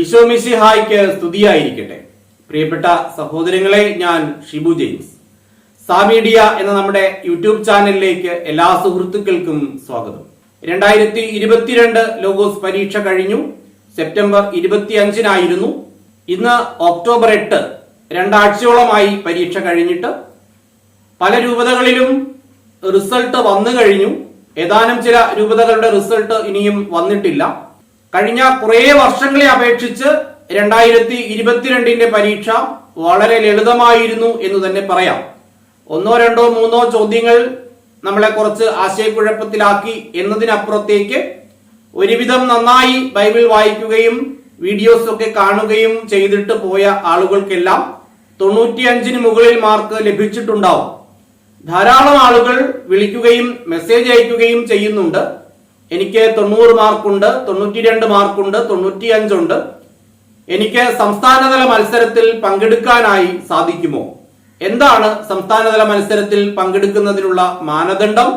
ഈശോമിശിഹായ്ക്ക് സ്തുതിയായിരിക്കട്ടെ. പ്രിയപ്പെട്ട സഹോദരങ്ങളെ ഞാൻ ഷിബു ജെയിംസ്. സാമീഡിയ എന്ന നമ്മുടെ യൂട്യൂബ് ചാനലിലേക്ക് എല്ലാ സുഹൃത്തുക്കൾക്കും സ്വാഗതം. രണ്ടായിരത്തി ഇരുപത്തിരണ്ട് ലോഗോസ് പരീക്ഷ കഴിഞ്ഞു. സെപ്റ്റംബർ ഇരുപത്തിയഞ്ചിനായിരുന്നു. ഇന്ന് ഒക്ടോബർ എട്ട് രണ്ടാഴ്ചയോളമായി പരീക്ഷ കഴിഞ്ഞിട്ട്. പല രൂപതകളിലും റിസൾട്ട് വന്നു കഴിഞ്ഞു. ഏതാനും ചില രൂപതകളുടെ റിസൾട്ട് ഇനിയും വന്നിട്ടില്ല. കഴിഞ്ഞ കുറേ വർഷങ്ങളെ അപേക്ഷിച്ച് രണ്ടായിരത്തി ഇരുപത്തിരണ്ടിന്റെ പരീക്ഷ വളരെ ലളിതമായിരുന്നു എന്ന് തന്നെ പറയാം. ഒന്നോ രണ്ടോ മൂന്നോ ചോദ്യങ്ങൾ നമ്മളെ കുറച്ച് ആശയക്കുഴപ്പത്തിലാക്കി എന്നതിനപ്പുറത്തേക്ക് ഒരുവിധം നന്നായി ബൈബിൾ വായിക്കുകയും വീഡിയോസ് ഒക്കെ കാണുകയും ചെയ്തിട്ട് പോയ ആളുകൾക്കെല്ലാം തൊണ്ണൂറ്റിയഞ്ചിന് മുകളിൽ മാർക്ക് ലഭിച്ചിട്ടുണ്ടാവും. ധാരാളം ആളുകൾ വിളിക്കുകയും മെസ്സേജ് അയക്കുകയും ചെയ്യുന്നുണ്ട്. എനിക്ക് തൊണ്ണൂറ് മാർക്കുണ്ട് തൊണ്ണൂറ്റി രണ്ട് മാർക്കുണ്ട് തൊണ്ണൂറ്റി അഞ്ചുണ്ട് എനിക്ക് സംസ്ഥാനതല മത്സരത്തിൽ പങ്കെടുക്കാനായി സാധിക്കുമോ? എന്താണ് സംസ്ഥാനതല മത്സരത്തിൽ പങ്കെടുക്കുന്നതിനുള്ള മാനദണ്ഡം?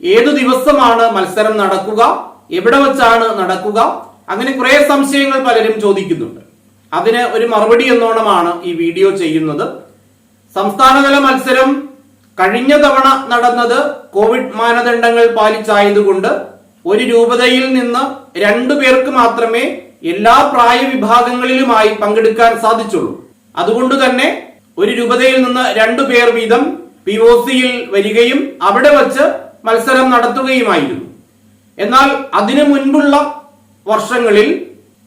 ഏതു ദിവസമാണ് മത്സരം നടക്കുക? എവിടെ വെച്ചാണ് നടക്കുക? അങ്ങനെ കുറെ സംശയങ്ങൾ പലരും ചോദിക്കുന്നുണ്ട്. അതിന് ഒരു മറുപടി എന്നോണമാണ് ഈ വീഡിയോ ചെയ്യുന്നത്. സംസ്ഥാനതല മത്സരം കഴിഞ്ഞ തവണ നടന്നത് കോവിഡ് മാനദണ്ഡങ്ങൾ പാലിച്ചായതുകൊണ്ട് ഒരു രൂപതയിൽ നിന്ന് രണ്ടു പേർക്ക് മാത്രമേ എല്ലാ പ്രായ വിഭാഗങ്ങളിലുമായി പങ്കെടുക്കാൻ സാധിച്ചുള്ളൂ. അതുകൊണ്ട് തന്നെ ഒരു രൂപതയിൽ നിന്ന് രണ്ടു പേർ വീതം പി ഒ സിയിൽ വരികയും അവിടെ വച്ച് മത്സരം നടത്തുകയുമായിരുന്നു. എന്നാൽ അതിനു മുൻപുള്ള വർഷങ്ങളിൽ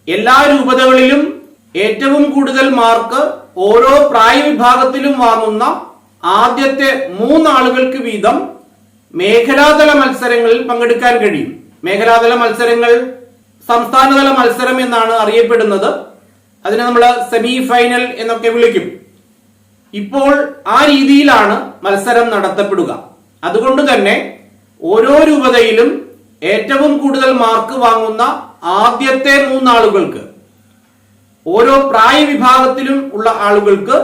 എല്ലാ രൂപതകളിലും ഏറ്റവും കൂടുതൽ മാർക്ക് ഓരോ പ്രായവിഭാഗത്തിലും വാങ്ങുന്ന ആദ്യത്തെ മൂന്നാളുകൾക്ക് വീതം മേഖലാതല മത്സരങ്ങളിൽ പങ്കെടുക്കാൻ കഴിയും. മേഖലാതല മത്സരങ്ങൾ സംസ്ഥാനതല മത്സരം എന്നാണ് അറിയപ്പെടുന്നത്. അതിനെ നമ്മൾ സെമി ഫൈനൽ എന്നൊക്കെ വിളിക്കും. ഇപ്പോൾ ആ രീതിയിലാണ് മത്സരം നടത്തപ്പെടുക. അതുകൊണ്ട് തന്നെ ഓരോ രൂപതയിലും ഏറ്റവും കൂടുതൽ മാർക്ക് വാങ്ങുന്ന ആദ്യത്തെ മൂന്നാളുകൾക്ക് ഓരോ പ്രായ വിഭാഗത്തിലും ഉള്ള ആളുകൾക്ക്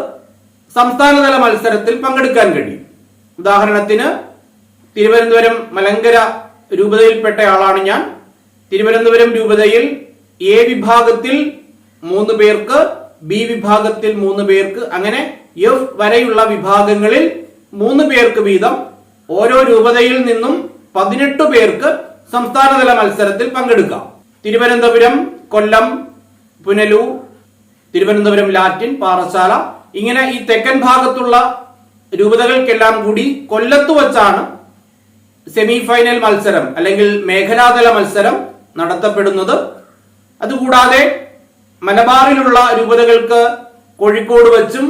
സംസ്ഥാനതല മത്സരത്തിൽ പങ്കെടുക്കാൻ കഴിയും. ഉദാഹരണത്തിന് തിരുവനന്തപുരം മലങ്കര രൂപതയിൽപ്പെട്ട ആളാണ് ഞാൻ. തിരുവനന്തപുരം രൂപതയിൽ എ വിഭാഗത്തിൽ മൂന്ന് പേർക്ക് ബി വിഭാഗത്തിൽ മൂന്ന് പേർക്ക് അങ്ങനെ എഫ് വരെയുള്ള വിഭാഗങ്ങളിൽ മൂന്ന് പേർക്ക് വീതം. ഓരോ രൂപതയിൽ നിന്നും പതിനെട്ട് പേർക്ക് സംസ്ഥാനതല മത്സരത്തിൽ പങ്കെടുക്കാം. തിരുവനന്തപുരം കൊല്ലം പുനലൂർ തിരുവനന്തപുരം ലാറ്റിൻ പാറശാല ഇങ്ങനെ ഈ തെക്കൻ ഭാഗത്തുള്ള രൂപതകൾക്കെല്ലാം കൂടി കൊല്ലത്ത് വച്ചാണ് സെമി ഫൈനൽ മത്സരം അല്ലെങ്കിൽ മേഖലാതല മത്സരം നടത്തപ്പെടുന്നത്. അതുകൂടാതെ മലബാറിലുള്ള രൂപതകൾക്ക് കോഴിക്കോട് വച്ചും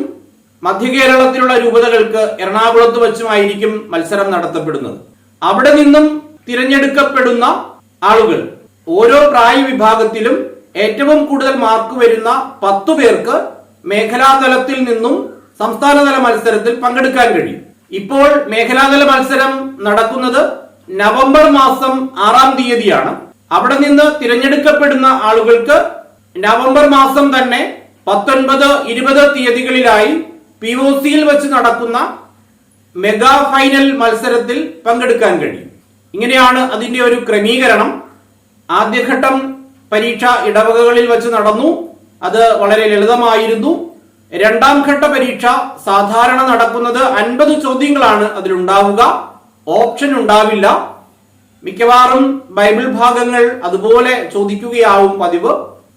മധ്യ കേരളത്തിലുള്ള രൂപതകൾക്ക് എറണാകുളത്ത് വച്ചുമായിരിക്കും മത്സരം നടത്തപ്പെടുന്നത്. അവിടെ നിന്നും തിരഞ്ഞെടുക്കപ്പെടുന്ന ആളുകൾ ഓരോ പ്രായ വിഭാഗത്തിലും ഏറ്റവും കൂടുതൽ മാർക്ക് വരുന്ന പത്തു പേർക്ക് മേഖലാതലത്തിൽ നിന്നും സംസ്ഥാനതല മത്സരത്തിൽ പങ്കെടുക്കാൻ കഴിയും. ഇപ്പോൾ മേഖലാതല മത്സരം നടക്കുന്നത് നവംബർ മാസം ആറാം തീയതിയാണ്. അവിടെ നിന്ന് തിരഞ്ഞെടുക്കപ്പെടുന്ന ആളുകൾക്ക് നവംബർ മാസം തന്നെ പത്തൊൻപത് ഇരുപത് തീയതികളിലായി പി ഒ സിയിൽ വെച്ച് നടക്കുന്ന മെഗാ ഫൈനൽ മത്സരത്തിൽ പങ്കെടുക്കാൻ കഴിയും. ഇങ്ങനെയാണ് അതിന്റെ ഒരു ക്രമീകരണം. ആദ്യഘട്ടം പരീക്ഷ ഇടവകകളിൽ വെച്ച് നടന്നു. അത് വളരെ ലളിതമായിരുന്നു. രണ്ടാം ഘട്ട പരീക്ഷ സാധാരണ നടക്കുന്നത് അൻപത് ചോദ്യങ്ങളാണ് അതിലുണ്ടാവുക. ഓപ്ഷൻ ഉണ്ടാവില്ല. മിക്കവാറും ബൈബിൾ ഭാഗങ്ങൾ അതുപോലെ ചോദിക്കുകയാവും പതിവ്.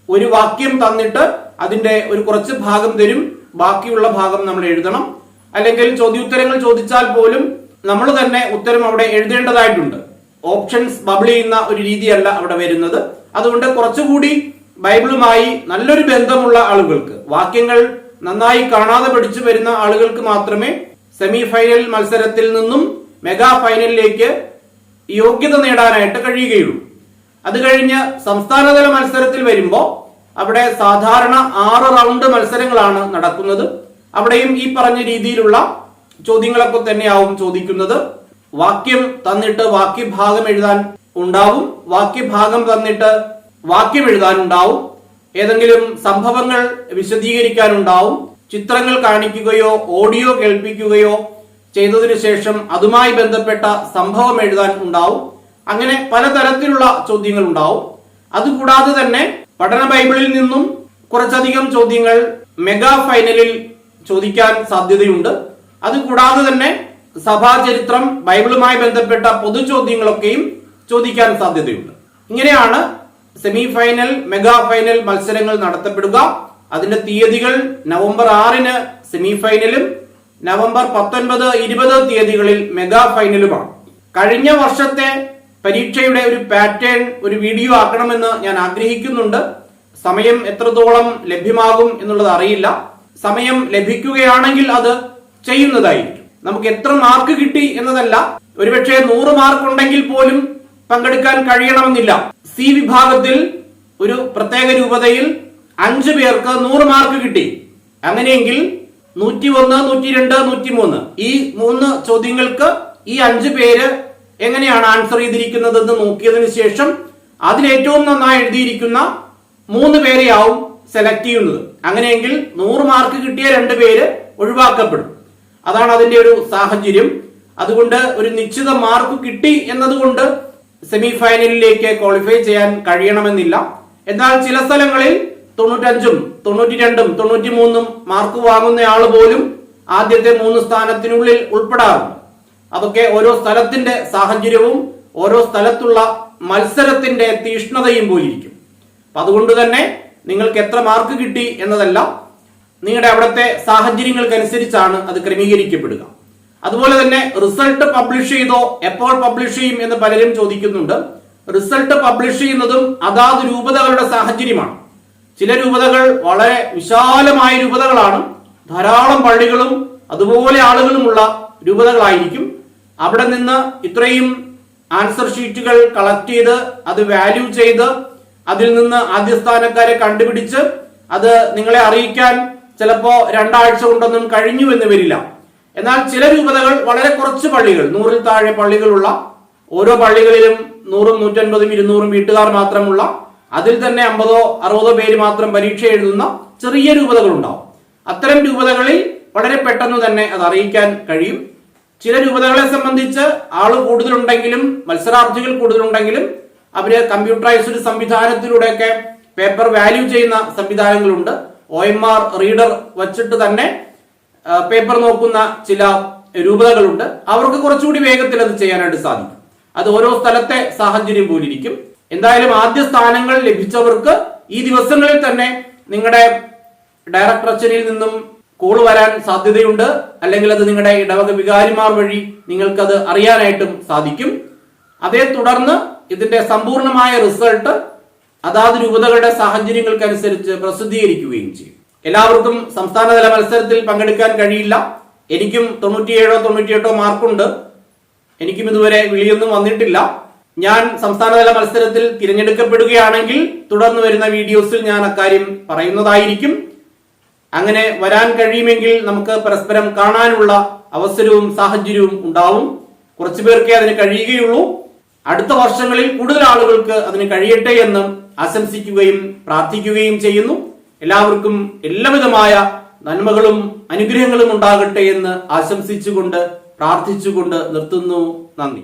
ഒരു വാക്യം തന്നിട്ട് അതിന്റെ ഒരു കുറച്ച് ഭാഗം തരും. ബാക്കിയുള്ള ഭാഗം നമ്മൾ എഴുതണം. അല്ലെങ്കിൽ ചോദ്യോത്തരങ്ങൾ ചോദിച്ചാൽ പോലും നമ്മൾ തന്നെ ഉത്തരം അവിടെ എഴുതേണ്ടതായിട്ടുണ്ട്. ഓപ്ഷൻസ് ബബിൾ ചെയ്യുന്ന ഒരു രീതിയല്ല അവിടെ വരുന്നത്. അതുകൊണ്ട് കുറച്ചുകൂടി ബൈബിളുമായി നല്ലൊരു ബന്ധമുള്ള ആളുകൾക്ക് വാക്യങ്ങൾ നന്നായി കാണാതെ പഠിച്ചു വരുന്ന ആളുകൾക്ക് മാത്രമേ സെമി ഫൈനൽ മത്സരത്തിൽ നിന്നും മെഗാ ഫൈനലിലേക്ക് യോഗ്യത നേടാനായിട്ട് കഴിയുകയുള്ളൂ. അത് കഴിഞ്ഞ് സംസ്ഥാനതല മത്സരത്തിൽ വരുമ്പോൾ അവിടെ സാധാരണ ആറ് റൗണ്ട് മത്സരങ്ങളാണ് നടക്കുന്നത്. അവിടെയും ഈ പറഞ്ഞ രീതിയിലുള്ള ചോദ്യങ്ങളൊക്കെ തന്നെയാവും ചോദിക്കുന്നത്. വാക്യം തന്നിട്ട് വാക്യഭാഗം എഴുതാൻ ഉണ്ടാവും. വാക്യഭാഗം തന്നിട്ട് വാക്യം എഴുതാനുണ്ടാവും ഏതെങ്കിലും സംഭവങ്ങൾ വിശദീകരിക്കാനുണ്ടാവും ചിത്രങ്ങൾ കാണിക്കുകയോ ഓഡിയോ കേൾപ്പിക്കുകയോ ചെയ്തതിനു ശേഷം അതുമായി ബന്ധപ്പെട്ട സംഭവം എഴുതാൻ ഉണ്ടാവും. അങ്ങനെ പലതരത്തിലുള്ള ചോദ്യങ്ങൾ ഉണ്ടാവും അതുകൂടാതെ തന്നെ പഠന ബൈബിളിൽ നിന്നും കുറച്ചധികം ചോദ്യങ്ങൾ മെഗാ ഫൈനലിൽ ചോദിക്കാൻ സാധ്യതയുണ്ട്. അതുകൂടാതെ തന്നെ സഭാചരിത്രം ബൈബിളുമായി ബന്ധപ്പെട്ട പൊതു ചോദ്യങ്ങളൊക്കെയും ചോദിക്കാൻ സാധ്യതയുണ്ട്. ഇങ്ങനെയാണ് സെമി ഫൈനൽ മെഗാ ഫൈനൽ മത്സരങ്ങൾ നടത്തപ്പെടുക. അതിന്റെ തീയതികൾ നവംബർ ആറിന് സെമി ഫൈനലും നവംബർ പത്തൊൻപത് ഇരുപത് തീയതികളിൽ മെഗാ ഫൈനലുമാണ് കഴിഞ്ഞ വർഷത്തെ പരീക്ഷയുടെ ഒരു പാറ്റേൺ ഒരു വീഡിയോ ആക്കണമെന്ന് ഞാൻ ആഗ്രഹിക്കുന്നുണ്ട്. സമയം എത്രത്തോളം ലഭ്യമാകും എന്നുള്ളത് അറിയില്ല. സമയം ലഭിക്കുകയാണെങ്കിൽ അത് ചെയ്യുന്നതായിരിക്കും. നമുക്ക് എത്ര മാർക്ക് കിട്ടി എന്നതല്ല. ഒരുപക്ഷെ നൂറ് മാർക്ക് ഉണ്ടെങ്കിൽ പോലും പങ്കെടുക്കാൻ കഴിയണമെന്നില്ല. സി വിഭാഗത്തിൽ ഒരു പ്രത്യേക രൂപതയിൽ അഞ്ചു പേർക്ക് നൂറ് മാർക്ക് കിട്ടി. അങ്ങനെയെങ്കിൽ നൂറ്റി ഒന്ന് നൂറ്റി രണ്ട് നൂറ്റി മൂന്ന് ഈ മൂന്ന് ചോദ്യങ്ങൾക്ക് ഈ അഞ്ചു പേര് എങ്ങനെയാണ് ആൻസർ ചെയ്തിരിക്കുന്നതെന്ന് നോക്കിയതിനു ശേഷം അതിലേറ്റവും നന്നായി എഴുതിയിരിക്കുന്ന മൂന്ന് പേരെയാവും സെലക്ട് ചെയ്യുന്നത്. അങ്ങനെയെങ്കിൽ നൂറ് മാർക്ക് കിട്ടിയ രണ്ട് പേര് ഒഴിവാക്കപ്പെടും. അതാണ് അതിന്റെ ഒരു സാഹചര്യം. അതുകൊണ്ട് ഒരു നിശ്ചിത മാർക്ക് കിട്ടി എന്നതുകൊണ്ട് സെമി ഫൈനലിലേക്ക് ക്വാളിഫൈ ചെയ്യാൻ കഴിയണമെന്നില്ല. എന്നാൽ ചില സ്ഥലങ്ങളിൽ തൊണ്ണൂറ്റഞ്ചും തൊണ്ണൂറ്റി രണ്ടും തൊണ്ണൂറ്റി മൂന്നും മാർക്ക് വാങ്ങുന്ന ആൾ പോലും ആദ്യത്തെ മൂന്ന് സ്ഥാനത്തിനുള്ളിൽ ഉൾപ്പെടാറുണ്ട്. അതൊക്കെ ഓരോ സ്ഥലത്തിന്റെ സാഹചര്യവും ഓരോ സ്ഥലത്തുള്ള മത്സരത്തിന്റെ തീഷ്ണതയും പോലിരിക്കും അപ്പൊ അതുകൊണ്ട് തന്നെ നിങ്ങൾക്ക് എത്ര മാർക്ക് കിട്ടി എന്നതല്ല നിങ്ങളുടെ അവിടുത്തെ സാഹചര്യങ്ങൾക്കനുസരിച്ചാണ് അത് ക്രമീകരിക്കപ്പെടുക. അതുപോലെ തന്നെ റിസൾട്ട് പബ്ലിഷ് ചെയ്തോ എപ്പോൾ പബ്ലിഷ് ചെയ്യും എന്ന് പലരും ചോദിക്കുന്നുണ്ട്. റിസൾട്ട് പബ്ലിഷ് ചെയ്യുന്നതും അതാത് രൂപതകളുടെ സാഹചര്യമാണ്. ചില രൂപതകൾ വളരെ വിശാലമായ രൂപതകളാണ്. ധാരാളം പള്ളികളും അതുപോലെ ആളുകളുമുള്ള രൂപതകളായിരിക്കും. അവിടെ നിന്ന് ഇത്രയും ആൻസർ ഷീറ്റുകൾ കളക്ട് ചെയ്ത് അത് വാല്യൂ ചെയ്ത് അതിൽ നിന്ന് ആദ്യ സ്ഥാനക്കാരെ കണ്ടുപിടിച്ച് അത് നിങ്ങളെ അറിയിക്കാൻ ചിലപ്പോ രണ്ടാഴ്ച കൊണ്ടൊന്നും കഴിഞ്ഞു എന്ന് വരില്ല. എന്നാൽ ചില രൂപതകൾ വളരെ കുറച്ച് പള്ളികൾ നൂറിൽ താഴെ പള്ളികളുള്ള ഓരോ പള്ളികളിലും നൂറും നൂറ്റൻപതും ഇരുന്നൂറും വീട്ടുകാർ മാത്രമുള്ള അതിൽ തന്നെ അമ്പതോ അറുപതോ പേര് മാത്രം പരീക്ഷ എഴുതുന്ന ചെറിയ രൂപതകൾ ഉണ്ടാവും. അത്തരം രൂപതകളിൽ വളരെ പെട്ടെന്ന് തന്നെ അത് അറിയിക്കാൻ കഴിയും. ചില രൂപതകളെ സംബന്ധിച്ച് ആൾ കൂടുതലുണ്ടെങ്കിലും മത്സരാർത്ഥികൾ കൂടുതലുണ്ടെങ്കിലും അവർ കമ്പ്യൂട്ടറൈസ്ഡ് സംവിധാനത്തിലൂടെയൊക്കെ പേപ്പർ വാല്യൂ ചെയ്യുന്ന സംവിധാനങ്ങളുണ്ട്. ഒ എം ആർ റീഡർ വച്ചിട്ട് തന്നെ പേപ്പർ നോക്കുന്ന ചില രൂപതകളുണ്ട്. അവർക്ക് കുറച്ചുകൂടി വേഗത്തിൽ അത് ചെയ്യാനായിട്ട് സാധിക്കും. അത് ഓരോ സ്ഥലത്തെ സാഹചര്യം പോലിരിക്കും. എന്തായാലും ആദ്യ സ്ഥാനങ്ങൾ ലഭിച്ചവർക്ക് ഈ ദിവസങ്ങളിൽ തന്നെ നിങ്ങളുടെ ഡയറക്ടർ അച്ഛനിൽ നിന്നും കോൾ വരാൻ സാധ്യതയുണ്ട്. അല്ലെങ്കിൽ അത് നിങ്ങളുടെ ഇടവക വികാരിമാർ വഴി നിങ്ങൾക്കത് അറിയാനായിട്ടും സാധിക്കും. അതേ തുടർന്ന് ഇതിന്റെ സമ്പൂർണമായ റിസൾട്ട് അതാത് രൂപതകളുടെ സാഹചര്യങ്ങൾക്കനുസരിച്ച് പ്രസിദ്ധീകരിക്കുകയും ചെയ്യും. എല്ലാവർക്കും സംസ്ഥാനതല മത്സരത്തിൽ പങ്കെടുക്കാൻ കഴിയില്ല. എനിക്കും തൊണ്ണൂറ്റിയേഴോ തൊണ്ണൂറ്റിയെട്ടോ മാർക്കുണ്ട്. എനിക്കും ഇതുവരെ വിളിയൊന്നും വന്നിട്ടില്ല. ഞാൻ സംസ്ഥാനതല മത്സരത്തിൽ തിരഞ്ഞെടുക്കപ്പെടുകയാണെങ്കിൽ തുടർന്ന് വരുന്ന വീഡിയോസിൽ ഞാൻ അക്കാര്യം പറയുന്നതായിരിക്കും. അങ്ങനെ വരാൻ കഴിയുമെങ്കിൽ നമുക്ക് പരസ്പരം കാണാനുള്ള അവസരവും സാഹചര്യവും ഉണ്ടാവും. കുറച്ചു പേർക്കേ അതിന് കഴിയുകയുള്ളൂ. അടുത്ത വർഷങ്ങളിൽ കൂടുതൽ ആളുകൾക്ക് അതിന് കഴിയട്ടെ എന്ന് ആശംസിക്കുകയും പ്രാർത്ഥിക്കുകയും ചെയ്യുന്നു. എല്ലാവർക്കും എല്ലാവിധമായ നന്മകളും അനുഗ്രഹങ്ങളും ഉണ്ടാകട്ടെ എന്ന് ആശംസിച്ചുകൊണ്ട് പ്രാർത്ഥിച്ചുകൊണ്ട് നിർത്തുന്നു. നന്ദി.